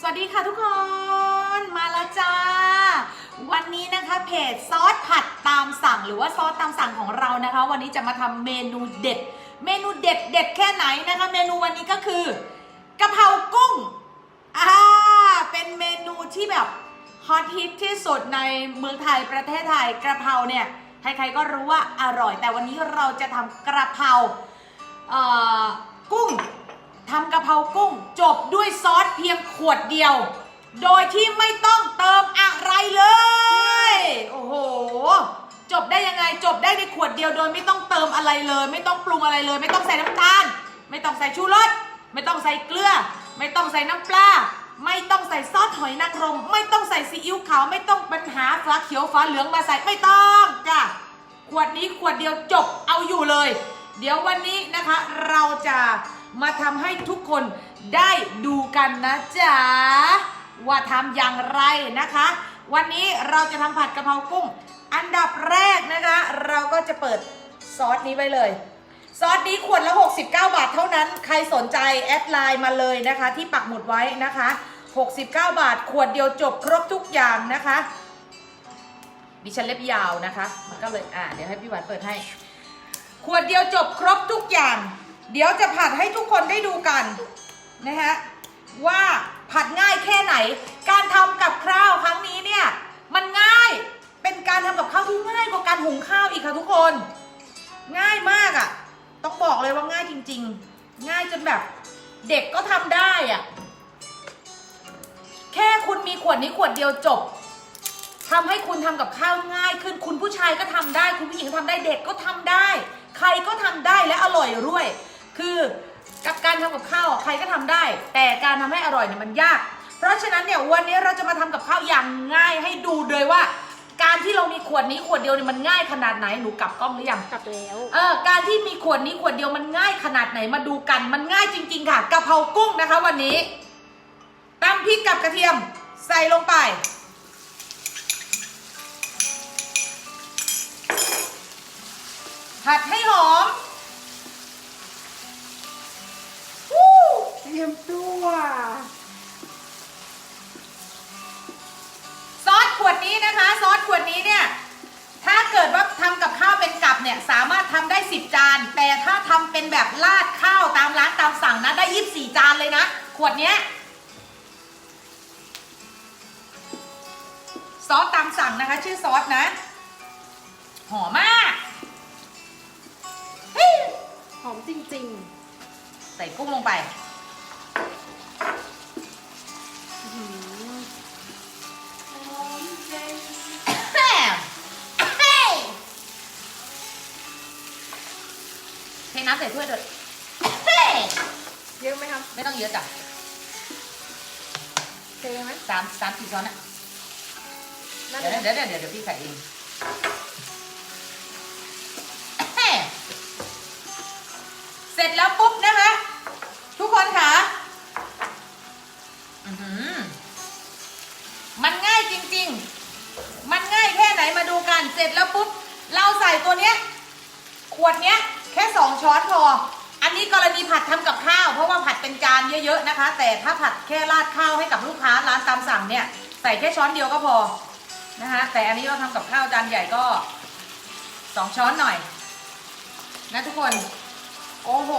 สวัสดีค่ะทุกคนมาแล้วจ้า วันนี้นะคะเพจซอสผัดตามสั่งหรือว่าซอสตามสั่งของเรานะคะ วันนี้จะมาทำเมนูเด็ด เมนูเด็ดเด็ดแค่ไหนนะคะ เมนูวันนี้ก็คือกะเพรากุ้งอ่าเป็นเมนูที่แบบฮอตฮิตที่สุดในเมืองไทยประเทศไทยกระเพราเนี่ยใครๆก็รู้ว่าอร่อย แต่วันนี้เราจะทำกระเพราเอ่อกุ้ง ทำกะเพรากุ้งจบด้วยซอสเพียงขวดเดียว โดยที่ไม่ต้องเติมอะไรเลย โอ้โห จบได้ยังไงจบได้ในขวดเดียวโดยไม่ต้องเติมอะไรเลย ไม่ต้องปรุงอะไรเลย ไม่ต้องใส่น้ำตาล ไม่ต้องใส่ชูรสไม่ต้องใส่เกลือ ไม่ต้องใส่น้ำปลาไม่ต้องใส่ซอสหอยนางรม ไม่ต้องใส่ซีอิ๊วขาว ไม่ต้องปัญหาฟ้าเขียวฟ้าเหลืองมาใส่ไม่ต้องจ้ะขวดนี้ขวดเดียวจบเอาอยู่เลย เดี๋ยววันนี้นะคะเราจะ มาทำให้ทุกคนได้ดูกันนะจ๊ะ ว่าทำอย่างไรนะคะ วันนี้เราจะทำผัดกะเพรากุ้ง อันดับแรกนะคะ เราก็จะเปิดซอสนี้ไว้เลย ซอสนี้ขวดละ 69 บาทเท่านั้นใครสนใจแอดไลน์มาเลยนะคะ ที่ปักหมุดไว้นะคะ 69 บาท ขวดเดียวจบครบทุกอย่างนะคะดิฉันเล็บยาวนะคะ มันก็เลยอ่าเดี๋ยวให้พี่หวานเปิดให้ ขวดเดียวจบครบทุกอย่าง เดี๋ยวจะผัดให้ทุกคนได้ดูกันนะฮะว่าผัดง่ายแค่ไหน การทำกับข้าวครั้งนี้เนี่ยมันง่ายเป็นการทำกับข้าวที่ง่ายกว่าการหุงข้าวอีกค่ะทุกคน ง่ายมากอะ่ะ ต้องบอกเลยว่าง่ายจริง ๆ ง่ายจนแบบเด็กก็ทำได้อะ่ะแค่คุณมีขวดนี้ขวดเดียวจบทำให้คุณทำกับข้าวง่ายขึ้นคุณผู้ชายก็ทำได้ คุณผู้หญิงทำได้เด็กก็ทำได้ ใครก็ทำได้และอร่อยด้วย คือกับการทำกับข้าวอะใครก็ทำได้ แต่การทำให้อร่อยเนี่ยมันยาก เพราะฉะนั้นเนี่ยวันนี้เราจะมาทำกับข้าวอย่างง่ายให้ดูเลยว่า การที่เรามีขวดนี้ขวดเดียวเนี่ยมันง่ายขนาดไหนหนูกลับกล้องหรือยังกลับแล้วเออการที่มีขวดนี้ขวดเดียวมันง่ายขนาดไหนมาดูกันมันง่ายจริง ๆ ค่ะกะเพรากุ้งนะคะ วันนี้ตำพริกกับกระเทียมใส่ลงไปผัดให้หอม เตรียมตัวซอสขวดนี้นะคะ ซอสขวดนี้เนี่ย ถ้าเกิดว่าทำกับข้าวเป็นกับเนี่ย สามารถทำได้ 10 จาน แต่ถ้าทำเป็นแบบราดข้าวตามร้านตามสั่งนะ ได้ 24 จานเลยนะ ขวดเนี้ย ซอสตามสั่งนะคะ ชื่อซอสนะ หอมมากเฮ้ยหอมจริงใส่กุ้งลงไป เทน้ำใส่ถ้วยด้วยเยอะไหมครับไม่ต้องเยอะจ้ะเทไหมสามสามสี่ช้อนนะนั่นเดี๋ยวนะเดี๋ยวเดี๋ยวเดี๋ยวเดี๋ยวพี่ใส่เองเสร็จแล้วปุ๊บนะคะทุกคนค่ะอื้อหือมันง่ายจริง ๆ มันง่ายแค่ไหนมาดูกัน เสร็จแล้วปุ๊บ เราใส่ตัวเนี้ย ขวดเนี้ย แค่สองช้อนพอ อันนี้กรณีผัดทำกับข้าว เพราะว่าผัดเป็นจานเยอะๆนะคะ แต่ถ้าผัดแค่ราดข้าวให้กับลูกค้าร้านตามสั่งเนี่ยใส่แค่ช้อนเดียวก็พอนะคะแต่อันนี้เราทำกับข้าวจานใหญ่ก็สองช้อนหน่อย นะทุกคน โอ้โห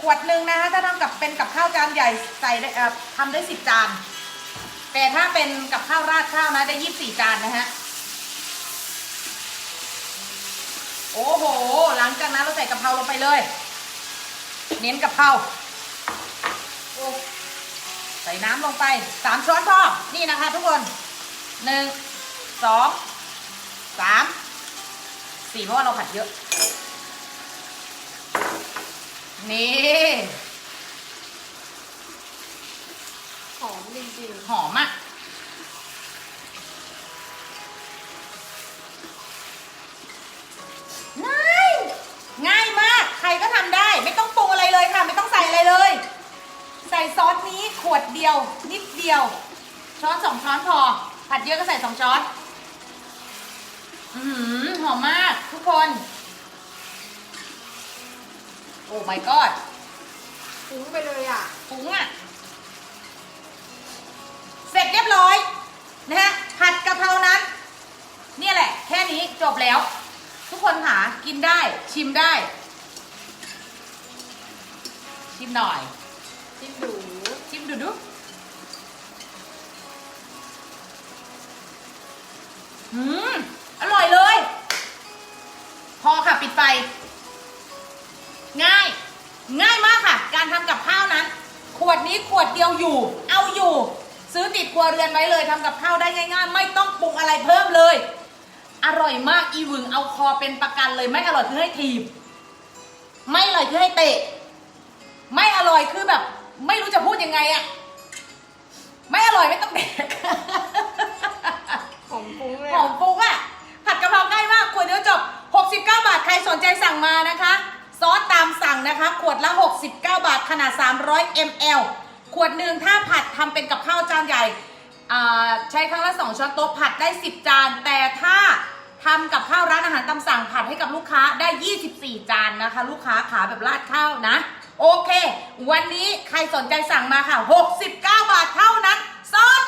ขวดหนึ่งนะคะถ้าทำกับเป็นกับข้าวจานใหญ่ใส่ได้ทำได้สิบจาน แต่ถ้าเป็นกับข้าวราดข้าวนะได้ยี่สิบสี่จานนะฮะ โอ้โห หลังจากนั้นเราใส่กะเพราลงไปเลย เน้นกะเพราโอ้ใส่น้ำลงไปสามช้อนพอ นี่นะคะทุกคนหนึ่งสองสามสี่เพราะว่าเราผัดเยอะ นี่หอมจริงหอมอะง่ ซอสนี้ขวดเดียวนิดเดียว ช้อนสองช้อนพอ ผัดเยอะก็ใส่สองช้อนอือหือหอมมากทุกคน โอ้ my god ๆฟุ้งไปเลยอะ ฟุ้งอะ เสร็จเรียบร้อย นะฮะผัดกะเพรานั้น เนี่ยแหละ แค่นี้จบแล้ว ทุกคนค่ะกินได้ชิมได้ ชิมหน่อย จิ้มดูชิมดูดูอืม อร่อยเลย พอค่ะปิดไฟ ง่าย ง่ายมากค่ะ การทำกับข้าวนั้น ขวดนี้ขวดเดียวอยู่ เอาอยู่ ซื้อติดครัวเรือนไว้เลยทำกับข้าวได้ง่าย ๆ ไม่ต้องปรุงอะไรเพิ่มเลย อร่อยมากอีวึงเอาคอเป็นประกันเลยไม่อร่อยคือให้ทีบ ไม่อร่อยคือให้เตะ ไม่อร่อยคือแบบ ไม่รู้จะพูดยังไงอะไม่อร่อยไม่ต้องแดกหอมฟุ้งเลยหอมฟุ้งอะผัดกะเพราง่ายมากขวดเดียวจบ 69 บาท ใครสนใจสั่งมานะคะ ซอสตามสั่งนะคะ ขวดละ 69 บาท ขนาด 300 ml ขวดหนึ่งถ้าผัดทำเป็นกับข้าวจานใหญ่อ่าใช้ครั้งละ 2 ช้อนโต๊ะผัดได้ 10 จาน แต่ถ้าทำกับข้าวร้านอาหารตามสั่งผัดให้กับลูกค้าได้ 24 จานนะคะ ลูกค้าขาแบบราดข้าวนะ โอเค วันนี้ใครสนใจสั่งมาค่ะ 69 บาทเท่านั้นซอส